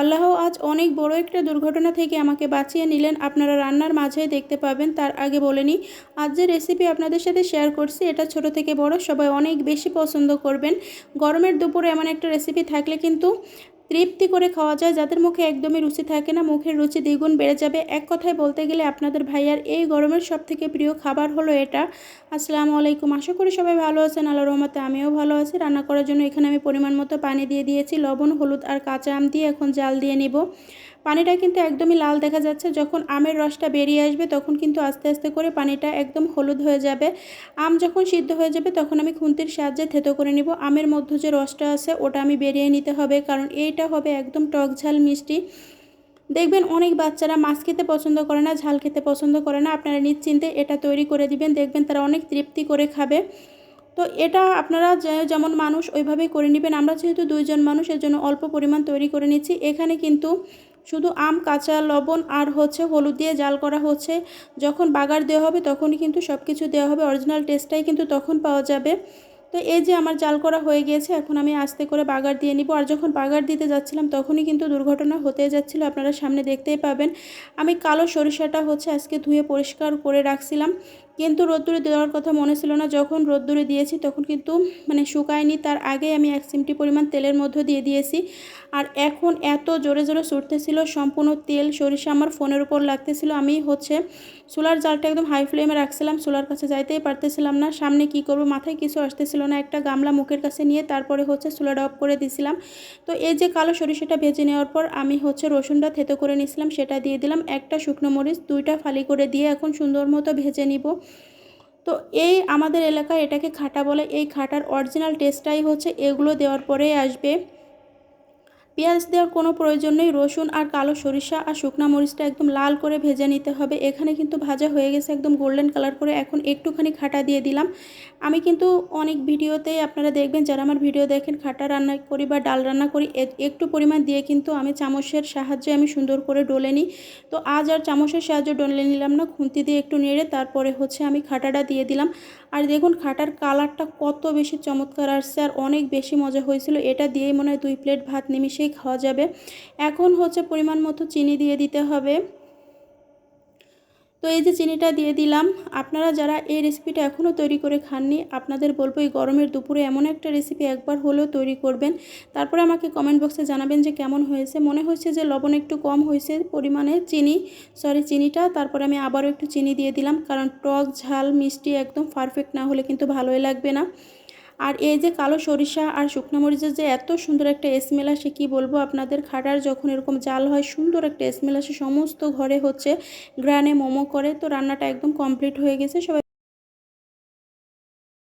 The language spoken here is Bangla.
আল্লাহ আজ অনেক বড় একটা দুর্ঘটনা থেকে আমাকে বাঁচিয়ে নিলেন। আপনারা রান্নার মাঝেই দেখতে পাবেন, তার আগে বলে নিই, আজ যে রেসিপি আপনাদের সাথে শেয়ার করছি, এটা ছোট থেকে বড়, সবাই অনেক বেশি পছন্দ করবেন। গরমের দুপুরে এমন একটা রেসিপি থাকলে কিন্তু তৃপ্তি করে খাওয়া যায়, যাদের মুখে একদমই রুচি থাকে না, মুখের রুচি দ্বিগুণ বেড়ে যাবে। এক কথায় বলতে গেলে আপনাদের ভাইয়ার এই গরমের সব থেকে প্রিয় খাবার হলো এটা। আসসালামু আলাইকুম, আশা করি সবাই ভালো আছেন আল্লাহ রহমতে আমিও ভালো আছি। রান্না করার জন্য এখানে আমি পরিমাণ মতো পানি দিয়ে দিয়েছি, লবণ, হলুদ আর কাঁচা আম দিয়ে এখন জাল দিয়ে নিব। পানিটা কিন্তু একদমই লাল দেখা যাচ্ছে। যখন আমের রসটা বেরিয়ে আসবে, তখন কিন্তু আস্তে আস্তে করে পানিটা একদম হলুদ হয়ে যাবে। আম যখন সিদ্ধ হয়ে যাবে, তখন আমি খুন্তির সাহায্যে থেতো করে নিব। আমের মধ্যে যে রসটা আছে, ওটা আমি বেরিয়ে নিতে হবে, কারণ এইটা হবে একদম টক ঝাল মিষ্টি। দেখবেন অনেক বাচ্চারা মাছ খেতে পছন্দ করে না, ঝাল খেতে পছন্দ করে না। আপনারা নিশ্চিন্তে এটা তৈরি করে দিবেন, দেখবেন তারা অনেক তৃপ্তি করে খাবে। তো এটা আপনারা যেমন মানুষ ওইভাবেই করে নেবেন। আমরা যেহেতু দুইজন মানুষ, এর জন্য অল্প পরিমাণ তৈরি করে নিচ্ছি। এখানে কিন্তু শুধু আম, কাঁচা লবণ আর হচ্ছে হলুদ দিয়ে জাল করা হচ্ছে। যখন বাগার দেওয়া হবে তখনই কিন্তু সব কিছু দেওয়া হবে। অরিজিনাল টেস্টটাই কিন্তু তখন পাওয়া যাবে। তো এই যে আমার জাল করা হয়ে গিয়েছে এখন আমি আস্তে করে বাগার দিয়ে নিব। আর যখন বাগার দিতে যাচ্ছিলাম তখনই কিন্তু দুর্ঘটনা হতে যাচ্ছিল, আপনারা সামনে দেখতেই পাবেন। আমি কালো সরিষাটা হচ্ছে আজকে ধুয়ে পরিষ্কার করে রাখছিলাম। কিন্তু রোদ্দুরে দেওয়ার কথা মনে ছিল না। যখন রোদ্দুরে দিয়েছি, তখন কিন্তু মানে শুকায়নি। তার আগে আমি এক চিমটি পরিমাণ তেলের মধ্যে দিয়ে দিয়েছি। আর এখন এত জোরে জোরে ছুটতেছিল সম্পূর্ণ তেল, সরিষা আমার ফোনের উপর লাগতেছিল। আমি হচ্ছে সোলার জালটা একদম হাই ফ্লেমে রাখছিলাম, সোলার কাছে যাইতেই পারতেছিলাম না। সামনে কি করব, মাথায় কিছু আসতেছিল না। একটা গামলা মুখের কাছে নিয়ে তারপরে হচ্ছে সোলার অফ করে দিছিলাম। তো এই যে কালো সরিষাটা ভেজে নেওয়ার পর আমি হচ্ছে রসুনটা থেতো করে নিয়েছিলাম, সেটা দিয়ে দিলাম। একটা শুকনো মরিচ, দুইটা ফালি করে দিয়ে এখন সুন্দর মতো ভেজে নিব। তো এই আমাদের এলাকায় এটাকে খাটা বলে। এই খাটার অরিজিনাল টেস্টটাই হচ্ছে এগুলো দেওয়ার পরেই আসবে। পেঁয়াজ দেওয়ার কোনো প্রয়োজন নেই। রসুন আর কালো সরিষা আর শুকনা মরিচটা একদম লাল করে ভেজে নিতে হবে। এখানে কিন্তু ভাজা হয়ে গেছে একদম গোল্ডেন কালার করে। এখন একটুখানি খাটা দিয়ে দিলাম। আমি কিন্তু অনেক ভিডিওতে আপনারা দেখবেন, যারা আমার ভিডিও দেখেন, খাটা রান্না করি বা ডাল রান্না করি একটু পরিমাণ দিয়ে কিন্তু আমি চামচের সাহায্যে আমি সুন্দর করে ডলে নিই। তো আজ আর চামচের সাহায্যে ডলে নিলাম না। খুন্তি দিয়ে একটু নেড়ে তারপরে হচ্ছে আমি খাটাটা দিয়ে দিলাম। আর দেখুন, খাটার কালারটা কত বেশি চমৎকার আসছে। আর অনেক বেশি মজা হয়েছিল। এটা দিয়েই মনে হয় দুই প্লেট ভাত নিমিশেই খাওয়া যাবে। এখন হচ্ছে পরিমাণ মতো চিনি দিয়ে দিতে হবে। তো এই যে চিনিটা দিয়ে দিলাম, আপনারা যারা এই রেসিপিটা এখনও তৈরি করে খাননি, আপনাদের বলব এই গরমের দুপুরে এমন একটা রেসিপি একবার হলেও তৈরি করবেন। তারপরে আমাকে কমেন্ট বক্সে জানাবেন যে কেমন হয়েছে। মনে হয়েছে যে লবণ একটু কম হয়েছে পরিমাণে চিনি সরি চিনিটা। তারপরে আমি আবারও একটু চিনি দিয়ে দিলাম, কারণ টক, ঝাল, মিষ্টি একদম পারফেক্ট না হলে কিন্তু ভালোই লাগবে না। আর এই যে কালো সরিষা আর শুকনো মরিচের যে এত সুন্দর একটা স্মেল আসে, কি বলব আপনাদের? খাটার যখন এরকম জাল হয়, সুন্দর একটা স্মেল আসে। সমস্ত ঘরে হচ্ছে গ্রানে মোমো করে, তো রান্নাটা একদম কমপ্লিট হয়ে গেছে। সবাই